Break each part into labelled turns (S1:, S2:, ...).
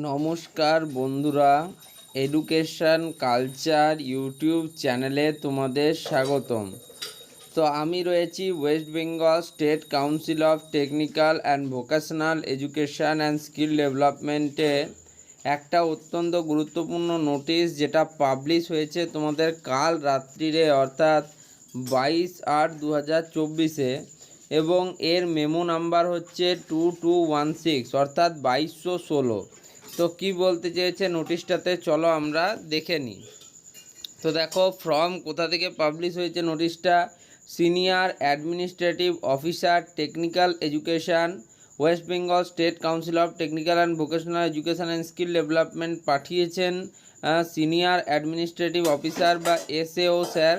S1: নমস্কার বন্ধুরা education culture YouTube চ্যানেলে তোমাদের স্বাগতম। তো আমি রয়েছি West Bengal State Council of Technical and Vocational Education and Skill ডেভেলপমেন্টে একটা অত্যন্ত গুরুত্বপূর্ণ নোটিশ যেটা পাবলিশ হয়েছে তোমাদের কাল রাত্রিরে, অর্থাৎ বাইশ আট দু হাজার চব্বিশে এবং এর মেমো নাম্বার হচ্ছে টু টু ওয়ান সিক্স অর্থাৎ বাইশশো ষোলো। তো কি বলতে চেয়েছে নোটিশটাতে? চলো আমরা দেখে নিই। তো দেখো ফর্ম কোথা থেকে পাবলিশ হয়েছে নোটিশটা? Senior administrative officer technical education West Bengal State Council of Technical and Vocational Education and Skill Development পাঠিয়েছেন সিনিয়র অ্যাডমিনিস্ট্রেটিভ অফিসার বা এসএও স্যার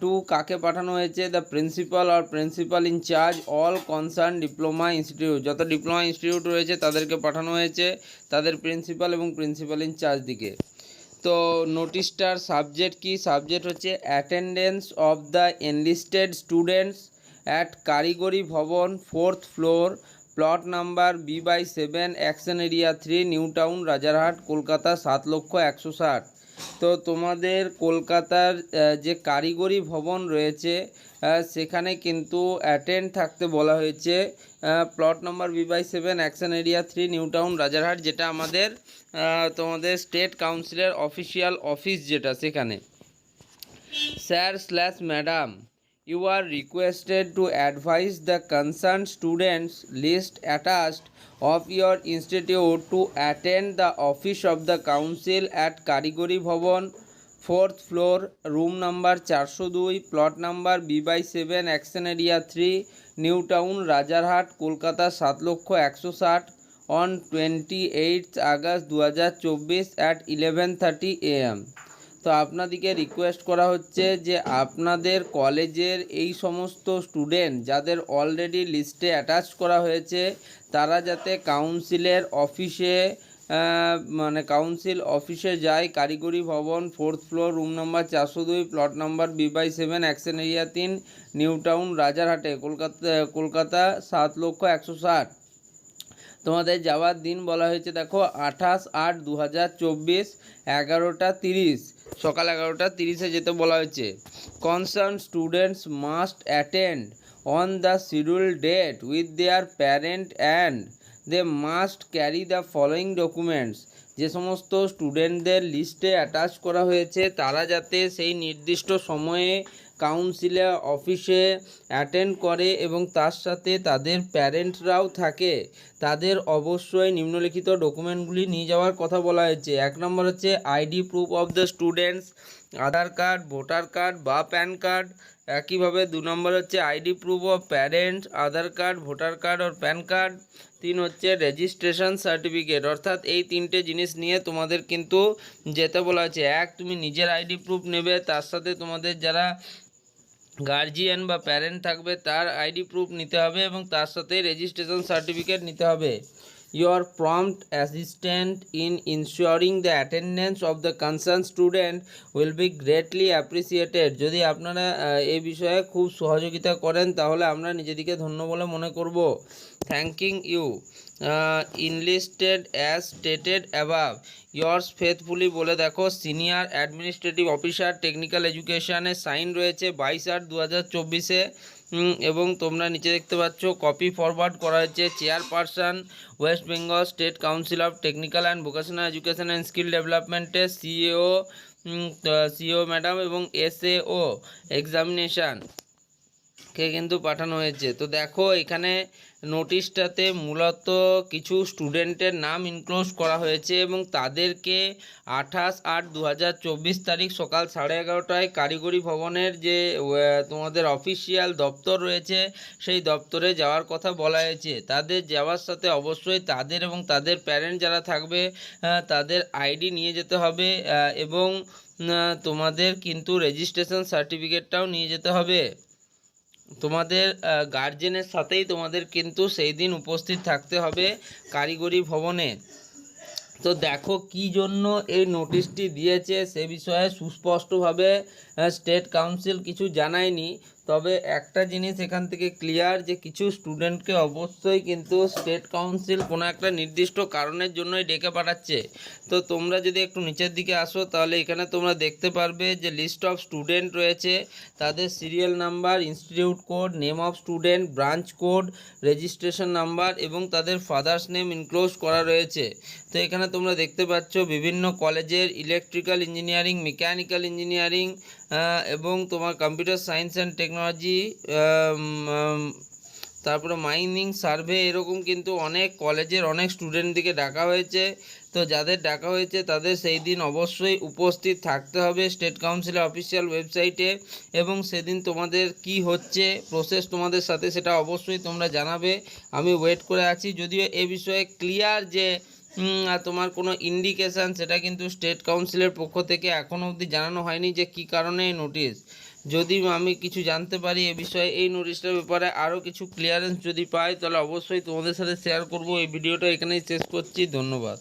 S1: টু কাকে পাঠানো হয়েছে? The principal or principal in charge all concern diploma institute যত diploma institute রয়েছে, তাদেরকে পাঠানো হয়েছে তাদের প্রিন্সিপাল এবং প্রিন্সিপাল ইন চার্জ দিকে। তো নোটিশটার সাবজেক্ট কি? সাবজেক্ট হচ্ছে attendance of the enlisted students at Karigari Bhavan fourth floor plot number B by seven action area three New Town Rajarhat, Kolkata, সাত লক্ষ একশো ষাট। তো তোমাদের কলকাতার যে কারিগরি ভবন রয়েছে সেখানে কিন্তু অ্যাটেন্ড থাকতে বলা হয়েছে plot number B by seven action area three New Town Rajarhat, যেটা আমাদের তোমাদের স্টেট কাউন্সিলের অফিসিয়াল অফিস যেটা সেখানে। Sir slash madam you are requested to advise the concerned students list attached of your institute to attend the office of the council at কারিগরি ভবন fourth floor room number চারশো দুই plot number B by seven action area three New Town Rajarhat Kolkata সাত লক্ষ একশো ষাট on twenty eight August দু হাজার চব্বিশ তো আপনাদেরকে রিকোয়েস্ট করা হচ্ছে যে আপনাদের কলেজের এই সমস্ত স্টুডেন্ট যাদের অলরেডি লিস্টে অ্যাটাচ করা হয়েছে, তারা যাতে কাউন্সিলের অফিসে মানে কাউন্সিল অফিসে যায়, কারিগরি Bhavan fourth floor room number চারশো দুই plot number B by seven action area তিন নিউ টাউন রাজারহাটে, কলকাতা কলকাতা সাত লক্ষ একশো ষাট। তোমাদের যাওয়ার দিন বলা হয়েছে দেখো, আঠাশ আট দু হাজার চব্বিশ, এগারোটা তিরিশ। সকাল এগারোটা তিরিশে যেতে বলা হয়েছে। Concern students must attend on the schedule date with their parent and they must carry the following documents যে সমস্ত স্টুডেন্টদের লিস্টে অ্যাটাচ করা হয়েছে, তারা যাতে সেই নির্দিষ্ট সময়ে কাউন্সিলে অফিসে অ্যাটেন্ড করে এবং তার সাথে তাদের প্যারেন্টরাও থাকে। তাদের অবশ্যই নিম্নলিখিত ডকুমেন্টগুলি নিয়ে যাওয়ার কথা বলা হয়েছে। এক নম্বর হচ্ছে ID, proof of the students, Aadhaar card, voter card বা প্যান কার্ড। একইভাবে দু নম্বর হচ্ছে ID, proof of parent Aadhaar card, voter card R PAN card. তিন হচ্ছে রেজিস্ট্রেশন সার্টিফিকেট। অর্থাৎ এই তিনটে জিনিস নিয়ে তোমাদের কিন্তু যেতে বলা হয়েছে। এক, তুমি নিজের আইডি, প্রুফ নেবে, তার সাথে তোমাদের যারা গার্জিয়ান বা প্যারেন্ট থাকবে, তার আইডি প্রুফ নিতে হবে এবং তার সাথে রেজিস্ট্রেশন সার্টিফিকেট নিতে হবে। Your prompt assistant in ensuring the attendance of the concerned student will be greatly appreciated যদি আপনারা এই বিষয়ে খুব সহযোগিতা করেন, তাহলে আমরা নিজেদিকে ধন্য বলে মনে করব। Thanking you enlisted as stated above yours faithfully বলে দেখো সিনিয়র অ্যাডমিনিস্ট্রেটিভ অফিসার টেকনিক্যাল এডুকেশনে সাইন রয়েছে বাইশ আট দু হাজার চব্বিশে এবং তোমরা নিচে দেখতে পাচ্ছ কপি ফরওয়ার্ড করা হয়েছে chairperson West Bengal State Council of Technical and Vocational Education and Skill ডেভেলপমেন্টের সিএও সিও ম্যাডাম এবং এসএও এক্সামিনেশান কে কিন্তু পাঠানো হয়েছে। তো দেখো, এখানে নোটিশটাতে মূলত কিছু স্টুডেন্টের নাম ইনক্লোজ করা হয়েছে এবং তাদেরকে আঠাশ আট দু তারিখ সকাল সাড়ে এগারোটায় কারিগরি ভবনের যে তোমাদের অফিসিয়াল দপ্তর রয়েছে, সেই দপ্তরে যাওয়ার কথা বলা হয়েছে। তাদের যাওয়ার সাথে অবশ্যই তাদের এবং তাদের প্যারেন্ট যারা থাকবে তাদের আইডি নিয়ে যেতে হবে এবং তোমাদের কিন্তু রেজিস্ট্রেশন সার্টিফিকেটটাও নিয়ে যেতে হবে। তোমাদের গার্জেনের সাথেই তোমাদের কিন্তু সেই দিন উপস্থিত থাকতে হবে কারিগরি ভবনে। তো দেখো কি জন্য এই নোটিশটি দিয়েছে সে বিষয়ে সুস্পষ্টভাবে স্টেট কাউন্সিল কিছু জানায়নি। তবে একটা জিনিস এখান থেকে ক্লিয়ার যে কিছু স্টুডেন্টকে অবশ্যই কিন্তু স্টেট কাউন্সিল কোনো একটা নির্দিষ্ট কারণের জন্যই ডেকে পাঠাচ্ছে। তো তোমরা যদি একটু নিচের দিকে আসো, তাহলে এখানে তোমরা দেখতে পারবে যে লিস্ট অফ স্টুডেন্ট রয়েছে। তাদের serial number institute code name of student branch code registration number এবং তাদের ফাদার্স নেম ইনক্লোজ করা রয়েছে। তো এখানে তোমরা দেখতে পাচ্ছ বিভিন্ন কলেজের ইলেকট্রিক্যাল ইঞ্জিনিয়ারিং মেকানিক্যাল ইঞ্জিনিয়ারিং এবং তোমার কম্পিউটার সায়েন্স অ্যান্ড টেকনোলজি তারপরে মাইনিং সার্ভে এরকম কিন্তু অনেক কলেজের অনেক স্টুডেন্টদিকে ডাকা হয়েছে। তো যাদের ডাকা হয়েছে তাদের সেই দিন অবশ্যই উপস্থিত থাকতে হবে স্টেট কাউন্সিলের অফিসিয়াল ওয়েবসাইটে এবং সেদিন তোমাদের কি হচ্ছে প্রসেস তোমাদের সাথে সেটা অবশ্যই তোমরা জানাবে। আমি ওয়েট করে আছি, যদিও এ বিষয়ে ক্লিয়ার যে তোমার কোনো ইন্ডিকেশান সেটা কিন্তু স্টেট কাউন্সিলের পক্ষ থেকে এখনও অবধি জানানো হয়নি যে কি কারণে এই নোটিশ যদি আমি কিছু জানতে পারি এ বিষয়ে, এই নোটিশটার ব্যাপারে আরও কিছু ক্লিয়ারেন্স যদি পাই, তাহলে অবশ্যই তোমাদের সাথে শেয়ার করব। এই ভিডিওটা এখানেই শেষ করছি। ধন্যবাদ।